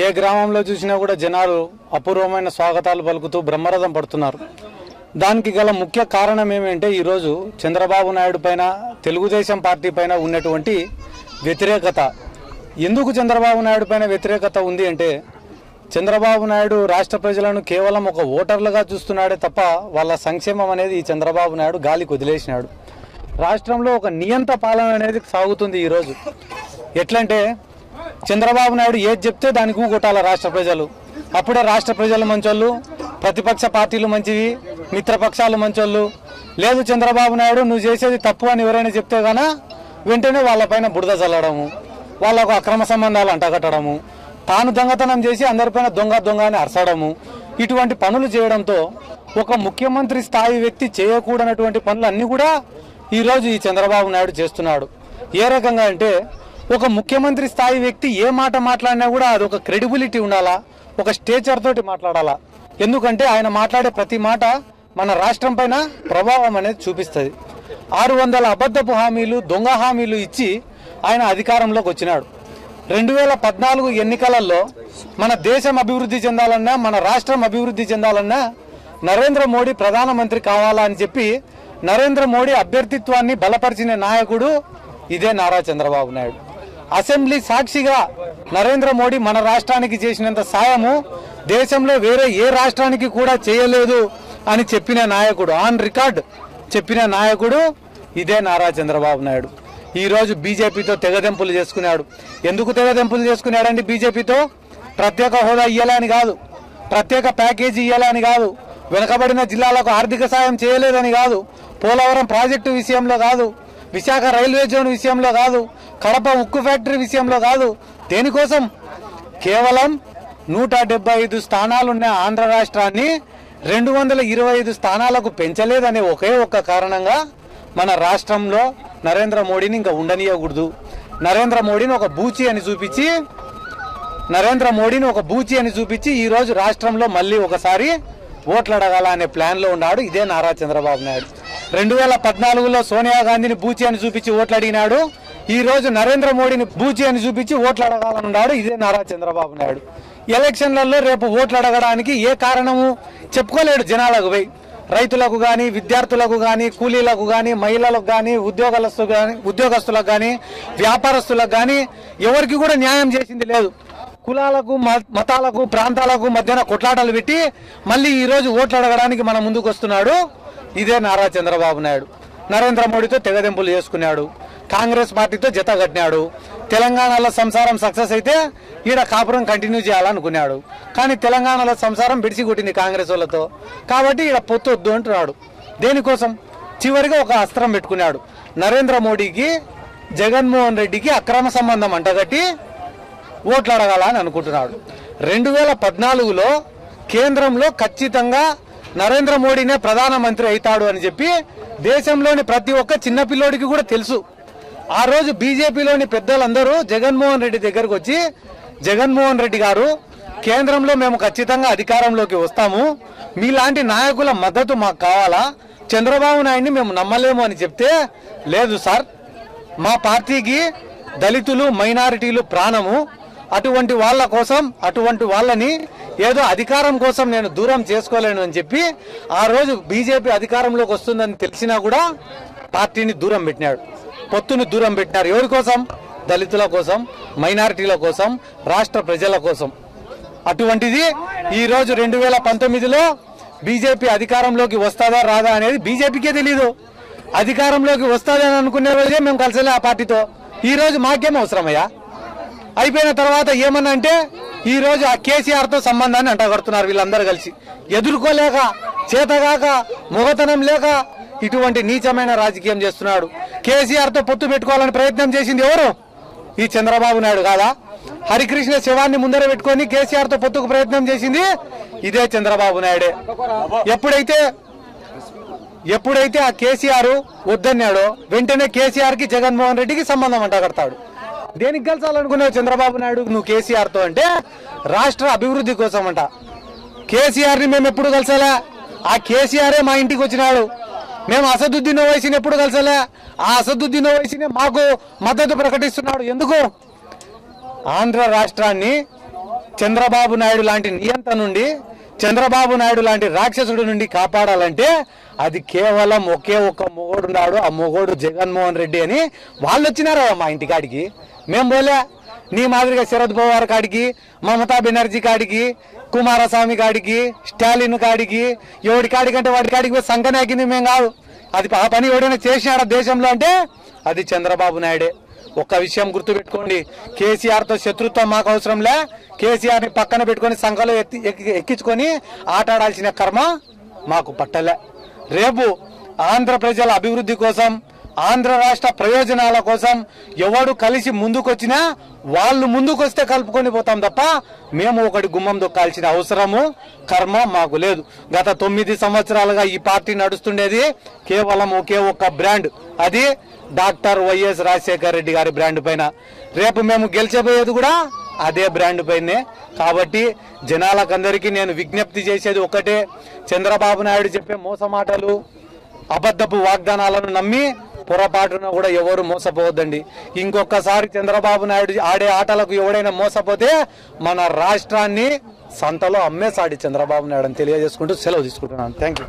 ఏ గ్రామంలో చూసినా కూడా జనాలు అపూర్వమైన స్వాగతాలు పలుకుతూ బ్రహ్మరథం పడుతున్నారు. దానికి గల ముఖ్య కారణం ఏమంటే ఈరోజు చంద్రబాబు నాయుడు పైన తెలుగుదేశం పార్టీ పైన ఉన్నటువంటి వ్యతిరేకత. ఎందుకు చంద్రబాబు నాయుడు పైన వ్యతిరేకత ఉంది అంటే చంద్రబాబు నాయుడు రాష్ట్ర ప్రజలను కేవలం ఒక ఓటర్లుగా చూస్తున్నాడే తప్ప వాళ్ళ సంక్షేమం అనేది ఈ చంద్రబాబు నాయుడు గాలికి వదిలేసినాడు. రాష్ట్రంలో ఒక నియంత పాలన అనేది సాగుతుంది ఈరోజు. ఎట్లంటే చంద్రబాబు నాయుడు ఏది చెప్తే దానికి ఊగొట్టాల రాష్ట్ర ప్రజలు. అప్పుడే రాష్ట్ర ప్రజలు మంచోళ్ళు ప్రతిపక్ష పార్టీలు మంచివి మిత్రపక్షాలు మంచోళ్ళు. లేదు చంద్రబాబు నాయుడు నువ్వు చేసేది తప్పు అని ఎవరైనా చెప్తే గానా వెంటనే వాళ్ళపైన బురద చల్లడము వాళ్ళకు అక్రమ సంబంధాలు అంటగట్టడము తాను దొంగతనం చేసి అందరిపైన దొంగ దొంగ అని అరసడము. ఇటువంటి పనులు చేయడంతో ఒక ముఖ్యమంత్రి స్థాయి వ్యక్తి చేయకూడనటువంటి పనులు అన్నీ కూడా ఈరోజు ఈ చంద్రబాబు నాయుడు చేస్తున్నాడు. ఏ రకంగా అంటే ఒక ముఖ్యమంత్రి స్థాయి వ్యక్తి ఏ మాట మాట్లాడినా కూడా అది ఒక క్రెడిబిలిటీ ఉండాలా? ఒక స్టేచర్ తోటి మాట్లాడాలా? ఎందుకంటే ఆయన మాట్లాడే ప్రతి మాట మన రాష్ట్రం పైన ప్రభావం అనేది చూపిస్తుంది. ఆరు వందల అబద్ధపు హామీలు దొంగ హామీలు ఇచ్చి ఆయన అధికారంలోకి వచ్చినాడు. రెండు వేల పద్నాలుగు ఎన్నికలలో మన దేశం అభివృద్ధి చెందాలన్నా మన రాష్ట్రం అభివృద్ధి చెందాలన్నా నరేంద్ర మోడీ ప్రధానమంత్రి కావాలా అని చెప్పి నరేంద్ర మోడీ అభ్యర్థిత్వాన్ని బలపరిచిన నాయకుడు ఇదే నారా చంద్రబాబు నాయుడు. అసెంబ్లీ సాక్షిగా నరేంద్ర మోడీ మన రాష్ట్రానికి చేసినంత సాయము దేశంలో వేరే ఏ రాష్ట్రానికి కూడా చేయలేదు అని చెప్పిన నాయకుడు ఆన్ రికార్డ్ చెప్పిన నాయకుడు ఇదే నారా చంద్రబాబు నాయుడు. ఈరోజు బీజేపీతో తెగదెంపులు చేసుకున్నాడు. ఎందుకు తెగదెంపులు చేసుకున్నాడండి బీజేపీతో? ప్రత్యేక హోదా ఇయ్యాలని కాదు. ప్రత్యేక ప్యాకేజీ ఇవ్వాలని కాదు. వెనుకబడిన జిల్లాలకు ఆర్థిక సాయం చేయలేదని కాదు. పోలవరం ప్రాజెక్టు విషయంలో కాదు. విశాఖ రైల్వే జోన్ విషయంలో కాదు. కడప ఉక్కు ఫ్యాక్టరీ విషయంలో కాదు దేనికోసం? కేవలం నూట డెబ్బై ఐదు స్థానాలున్న ఆంధ్ర రాష్ట్రాన్ని రెండు వందల ఇరవై ఐదు స్థానాలకు పెంచలేదనే ఒకే ఒక్క కారణంగా మన రాష్ట్రంలో నరేంద్ర మోడీని ఇంకా ఉండనీయకూడదు. నరేంద్ర మోడీని ఒక బూచి అని చూపించి నరేంద్ర మోడీని ఒక బూచి అని చూపించి ఈరోజు రాష్ట్రంలో మళ్ళీ ఒకసారి ఓట్లు అడగాల అనే ప్లాన్లో ఉన్నాడు. ఇదే నారా చంద్రబాబు నాయుడు. రెండు వేల పద్నాలుగులో సోనియా గాంధీని బూచి అని చూపించి ఓట్లు అడిగినాడు ఈ రోజు నరేంద్ర మోడీని బూచి అని చూపించి ఓట్లు అడగాలని ఉన్నాడు ఇదే నారా చంద్రబాబు నాయుడు. ఎలక్షన్లలో రేపు ఓట్లు అడగడానికి ఏ కారణము చెప్పుకోలేడు జనాలకు పోయి. రైతులకు కానీ విద్యార్థులకు కానీ కూలీలకు కానీ మహిళలకు కానీ ఉద్యోగస్తులకు కానీ ఉద్యోగస్తులకు కానీ వ్యాపారస్తులకు కానీ ఎవరికి కూడా న్యాయం చేసింది లేదు. కులాలకు మ- మతాలకు ప్రాంతాలకు మధ్యన కొట్లాటలు పెట్టి మళ్ళీ ఈరోజు ఓట్లు అడగడానికి మన ముందుకు వస్తున్నాడు ఇదే నారా చంద్రబాబు నాయుడు. నరేంద్ర మోడీతో తెగదెంపులు చేసుకున్నాడు. కాంగ్రెస్ పార్టీతో జత కట్టినాడు. తెలంగాణలో సంసారం సక్సెస్ అయితే ఈడ కాపురం కంటిన్యూ చేయాలనుకున్నాడు. కానీ తెలంగాణలో సంసారం బిడిసి కొట్టింది కాంగ్రెస్ వాళ్ళతో. కాబట్టి ఈడ పొత్తు వద్దు అంటున్నాడు. దేనికోసం? చివరిగా ఒక అస్త్రం పెట్టుకున్నాడు. నరేంద్ర మోడీకి జగన్మోహన్ రెడ్డికి అక్రమ సంబంధం అంటగట్టి ఓట్లు అడగాల అని అనుకుంటున్నాడు. రెండు వేల పద్నాలుగులో కేంద్రంలో ఖచ్చితంగా నరేంద్ర మోడీనే ప్రధానమంత్రి అవుతాడు అని చెప్పి దేశంలోని ప్రతి ఒక్క చిన్నపిల్లోడికి కూడా తెలుసు. ఆ రోజు బీజేపీలోని పెద్దలందరూ జగన్మోహన్ రెడ్డి దగ్గరకు వచ్చి జగన్మోహన్ రెడ్డి గారు కేంద్రంలో మేము ఖచ్చితంగా అధికారంలోకి వస్తాము. మీలాంటి నాయకుల మద్దతు మాకు కావాలా? చంద్రబాబు నాయుడిని మేము నమ్మలేము అని చెప్తే లేదు సార్. మా పార్టీకి దళితులు మైనారిటీలు ప్రాణము. అటువంటి వాళ్ళ కోసం అటువంటి వాళ్ళని ఏదో అధికారం కోసం నేను దూరం చేసుకోలేను అని చెప్పి ఆ రోజు బీజేపీ అధికారంలోకి వస్తుందని తెలిసినా కూడా పార్టీని దూరం పెట్టినాడు. పొత్తుని దూరం పెట్టినారు. ఎవరి కోసం? దళితుల కోసం మైనారిటీల కోసం రాష్ట్ర ప్రజల కోసం. అటువంటిది ఈరోజు రెండు వేల పంతొమ్మిదిలో బీజేపీ అధికారంలోకి వస్తుందా రాదా అనేది బీజేపీకే తెలీదు. అధికారంలోకి వస్తుందని అనుకునే రోజే మేము కలిసలే ఆ పార్టీతో. ఈరోజు మాకేం అవసరమయ్యా? అయిపోయిన తర్వాత ఏమన్నా అంటే ఈరోజు ఆ కేసీఆర్తో సంబంధాన్ని అంటగడుతున్నారు వీళ్ళందరూ కలిసి. ఎదుర్కోలేక చేతగాక మొగతనం లేక ఇటువంటి నీచమైన రాజకీయం చేస్తున్నాడు. కేసీఆర్తో పొత్తు పెట్టుకోవాలని ప్రయత్నం చేసింది ఎవరు? ఈ చంద్రబాబు నాయుడు కాదా? హరికృష్ణ శివాన్ని ముందర పెట్టుకొని కేసీఆర్తో పొత్తుకు ప్రయత్నం చేసింది ఇదే చంద్రబాబు నాయుడే. ఎప్పుడైతే ఎప్పుడైతే ఆ కేసీఆర్ వద్దన్నాడో వెంటనే కేసీఆర్కి జగన్మోహన్ రెడ్డికి సంబంధం అంట కడతాడు దేనికి కలిసాలనుకున్నావు చంద్రబాబు నాయుడు? నువ్వు కేసీఆర్తో అంటే రాష్ట్ర అభివృద్ధి కోసం అంట కేసీఆర్ని మేము ఎప్పుడు కలిసాలా? ఆ కేసీఆరే మా ఇంటికి వచ్చినాడు. మేము అసదుద్దీన్ ఓవైసీని ఎప్పుడు కలిసలే? ఆ అసదుద్దీన్ ఓవైసీని మాకు మద్దతు ప్రకటిస్తున్నాడు. ఎందుకు? ఆంధ్ర రాష్ట్రాన్ని చంద్రబాబు నాయుడు లాంటి నియంత నుండి చంద్రబాబు నాయుడు లాంటి రాక్షసుడి నుండి కాపాడాలంటే అది కేవలం ఒకే ఒక్క మొగోడు ఉన్నాడు. ఆ మొగోడు జగన్మోహన్ రెడ్డి అని వాళ్ళు వచ్చినారా మా ఇంటికాడికి మేము పోలే. నీ మాదిరిగా శరద్ పవార్ కాడికి మమతా బెనర్జీ కాడికి కుమారస్వామి కాడికి స్టాలిన్ కాడికి ఎవడి కాడికి అంటే వాడి కాడికి పోయి సంకనాకింది మేము కాదు. అది ఆ పని ఎవడైనా చేసినాడా దేశంలో అంటే? అది చంద్రబాబు నాయుడే. ఒక్క విషయం గుర్తుపెట్టుకోండి. కేసీఆర్తో శత్రుత్వం మాకు అవసరంలే కేసీఆర్ని పక్కన పెట్టుకొని సంఘలో ఎత్తి ఎక్కి- ఎక్కించుకొని ఆటాడాల్సిన కర్మ మాకు పట్టలే. రేపు ఆంధ్ర ప్రజల అభివృద్ధి కోసం ఆంధ్ర రాష్ట్ర ప్రయోజనాల కోసం ఎవడు కలిసి ముందుకొచ్చినా వాళ్ళు ముందుకొస్తే కలుపుకొని పోతాం తప్ప మేము ఒకటి గుమ్మం దొక్కాల్సిన అవసరము కర్మ మాకు లేదు. గత తొమ్మిది సంవత్సరాలుగా ఈ పార్టీ నడుస్తుండేది కేవలం ఒకే ఒక్క బ్రాండ్ అది డాక్టర్ వైఎస్ రాజశేఖర రెడ్డి గారి బ్రాండ్ పైన. రేపు మేము గెలిచబోయేది కూడా అదే బ్రాండ్ పైనే. కాబట్టి జనాలకందరికీ నేను విజ్ఞప్తి చేసేది ఒకటే. చంద్రబాబు నాయుడు చెప్పే మోసమాటలు అబద్ధపు వాగ్దానాలను నమ్మి పొరపాటున కూడా ఎవరు మోసపోవద్దండి. ఇంకొకసారి చంద్రబాబు నాయుడు ఆడే ఆటలకు ఎవడైనా మోసపోతే మన రాష్ట్రాన్ని సంతలో అమ్మేసాడి చంద్రబాబు నాయుడు అని తెలియజేసుకుంటూ సెలవు తీసుకుంటున్నాను. Thank you